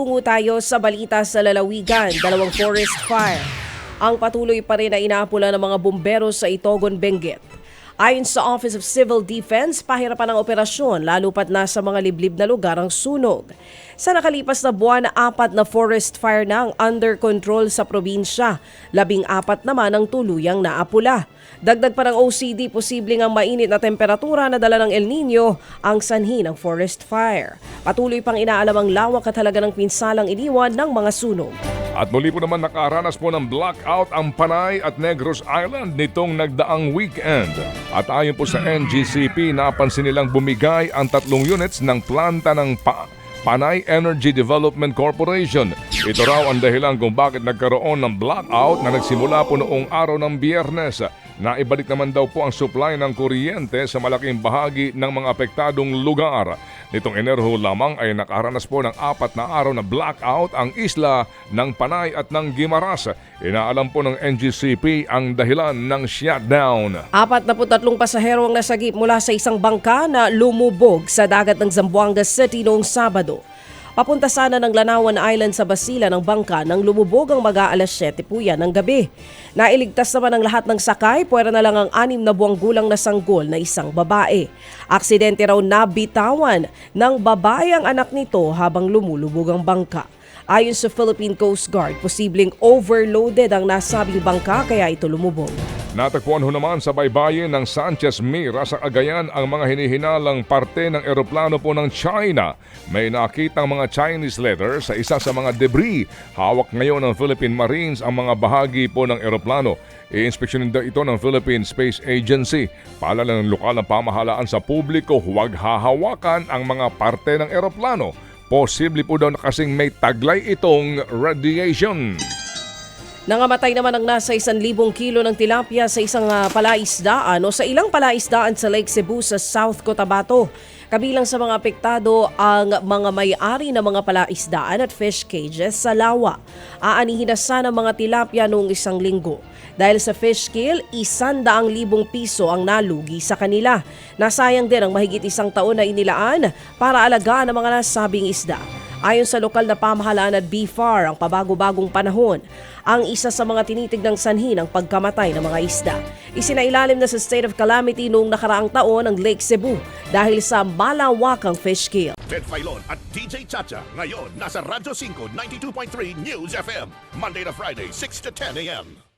Tungo tayo sa balita sa lalawigan, dalawang forest fire. Ang patuloy pa rin na inaapula ng mga bumbero sa Itogon, Benguet. Ayon sa Office of Civil Defense, pahirapan ang operasyon lalo pat nasa mga liblib na lugar ang sunog. Sa nakalipas na buwan, apat na forest fire na ang under control sa probinsya. Labing apat naman ang tuluyang naapula. Dagdag pa ng OCD, posibleng ang mainit na temperatura na dala ng El Nino ang sanhi ng forest fire. Patuloy pang inaalam ang lawak at halaga ng pinsalang iniwan ng mga sunog. At muli po naman nakaranas po ng blackout ang Panay at Negros Island nitong nagdaang weekend. At ayon po sa NGCP, napansin nilang bumigay ang tatlong units ng planta ng pa Panay Energy Development Corporation. Ito raw ang dahilan kung bakit nagkaroon ng blackout na nagsimula po noong araw ng biyernes. Naibalik naman daw po ang supply ng kuryente sa malaking bahagi ng mga apektadong lugar. Nitong Enero lamang ay nakaranas po ng apat na araw na blackout ang isla ng Panay at ng Gimaras. Inaalam po ng NGCP ang dahilan ng shutdown. Apat na po tatlong pasahero ang nasagip mula sa isang bangka na lumubog sa dagat ng Zamboanga City noong Sabado. Papunta sana ng Lanawan Island sa Basila ng bangka nang lumubog ang mag-aalas 7 po yan ng gabi. Nailigtas naman ang lahat ng sakay, puwera na lang ang anim na buwang gulang na sanggol na isang babae. Aksidente raw nabitawan ng babae ang anak nito habang lumulubog ang bangka. Ayon sa Philippine Coast Guard, posibleng overloaded ang nasabing bangka kaya ito lumubog. Natagpuan ho naman sa baybayin ng Sanchez Mira sa Cagayan ang mga hinihinalang parte ng eroplano po ng China. May nakitang mga Chinese letter sa isa sa mga debris. Hawak ngayon ng Philippine Marines ang mga bahagi po ng eroplano. I-inspeksyonin daw ito ng Philippine Space Agency. Paalala ng lokal na pamahalaan sa publiko huwag hahawakan ang mga parte ng eroplano. Posible po daw na kasing may taglay itong radiation. Nangamatay naman ang nasa 1,000 kilo ng tilapia sa isang ah, palaisdaan o sa ilang palaisdaan sa Lake Cebu sa South Cotabato. Kabilang sa mga apektado ang mga may-ari ng mga palaisdaan at fish cages sa lawa. Aanihin na sana mga tilapia noong isang linggo. Dahil sa fish kill, isandaang libong piso ang nalugi sa kanila. Nasayang din ang mahigit isang taon na inilaan para alagaan ang mga nasabing isda. Ayon sa lokal na pamahalaan at BFAR, ang pabago-bagong panahon, ang isa sa mga tinitignang sanhi ng pagkamatay ng mga isda. Isinailalim na sa state of calamity noong nakaraang taon ang Lake Cebu dahil sa malawakang fish kill. Ted Filon at DJ Chacha. Ngayon, nasa Radyo 5, 92.3 News FM. Monday to Friday, 6 to 10 a.m.